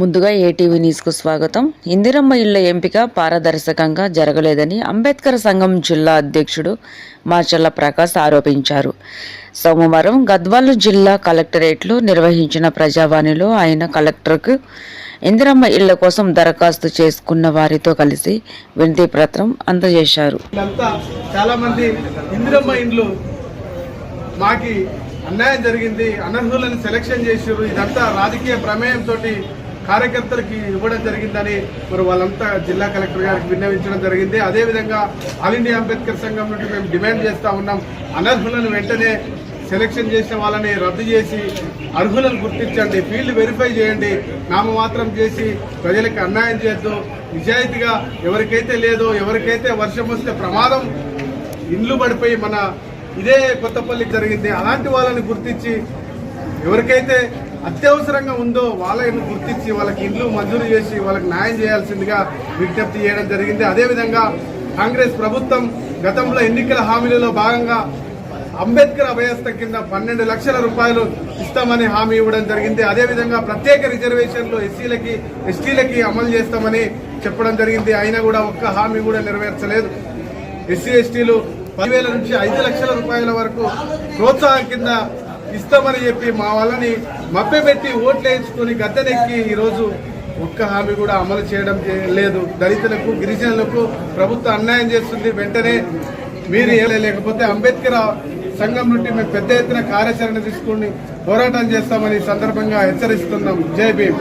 ముందుగా ఏటీవీ న్యూస్కు స్వాగతం. ఇందిరమ్మ ఇళ్ళ ఎంపిక పారదర్శకంగా జరగలేదని అంబేద్కర్ సంఘం జిల్లా అధ్యక్షుడు మాచల్ల ప్రకాష్ ఆరోపించారు. సోమవారం గద్వాల జిల్లా కలెక్టరేట్లో నిర్వహించిన ప్రజావాణిలో ఆయన కలెక్టర్కు ఇందిరమ్మ ఇళ్ళ కోసం దరఖాస్తు చేసుకున్న వారితో కలిసి వినతి పత్రం అందజేశారు. ఇందిరమ్మ ఇండ్లు మాకి అన్యాయం జరిగింది అనర్హులను సెలక్షన్ చేసారు ఇదంతా రాజకీయ ప్రమేయంతో కార్యకర్తలకి ఇవ్వడం జరిగిందని మరి వాళ్ళంతా జిల్లా కలెక్టర్ గారికి విన్నవించడం జరిగింది. అదేవిధంగా ఆల్ ఇండియా అంబేద్కర్ సంఘం నుండి మేము డిమాండ్ చేస్తూ ఉన్నాం. అనర్హులను వెంటనే సెలక్షన్ చేసిన వాళ్ళని రద్దు చేసి అర్హులను గుర్తించండి ఫీల్డ్ వెరిఫై చేయండి నామమాత్రం చేసి ప్రజలకు అన్యాయం చేద్దు. నిజాయితీగా ఎవరికైతే లేదో ఎవరికైతే వర్షం వస్తే ప్రమాదం ఇండ్లు పడిపోయి మన ఇదే కొత్తపల్లి జరిగింది. అలాంటి వాళ్ళని గుర్తించి ఎవరికైతే అత్యవసరంగా ఉందో వాళ్ళని గుర్తించి వాళ్ళకి ఇండ్లు మంజూరు చేసి వాళ్ళకి న్యాయం చేయాల్సిందిగా విజ్ఞప్తి చేయడం జరిగింది. అదేవిధంగా కాంగ్రెస్ ప్రభుత్వం గతంలో ఎన్నికల హామీలలో భాగంగా అంబేద్కర్ అభయస్థ కింద పన్నెండు లక్షల రూపాయలు ఇస్తామని హామీ ఇవ్వడం జరిగింది. అదేవిధంగా ప్రత్యేక రిజర్వేషన్లు ఎస్సీలకి ఎస్టీలకి అమలు చేస్తామని చెప్పడం జరిగింది. అయినా కూడా ఒక్క హామీ కూడా నెరవేర్చలేదు. ఎస్సీ ఎస్టీలు పదివేల నుంచి ఐదు లక్షల రూపాయల వరకు ప్రోత్సాహం కింద ఇస్తామని చెప్పి మా వాళ్ళని మభ్యపెట్టి ఓట్లు వేయించుకొని గద్దెనెక్కి ఈరోజు ఒక్క హామీ కూడా అమలు చేయడం లేదు. దళితులకు గిరిజనులకు ప్రభుత్వం అన్యాయం చేస్తుంది. వెంటనే మీరు లేకపోతే అంబేద్కర్ సంఘం నుండి మేము పెద్ద ఎత్తున కార్యాచరణ తీసుకుని పోరాటం చేస్తామని సందర్భంగా హెచ్చరిస్తున్నాం. జై భీమ్.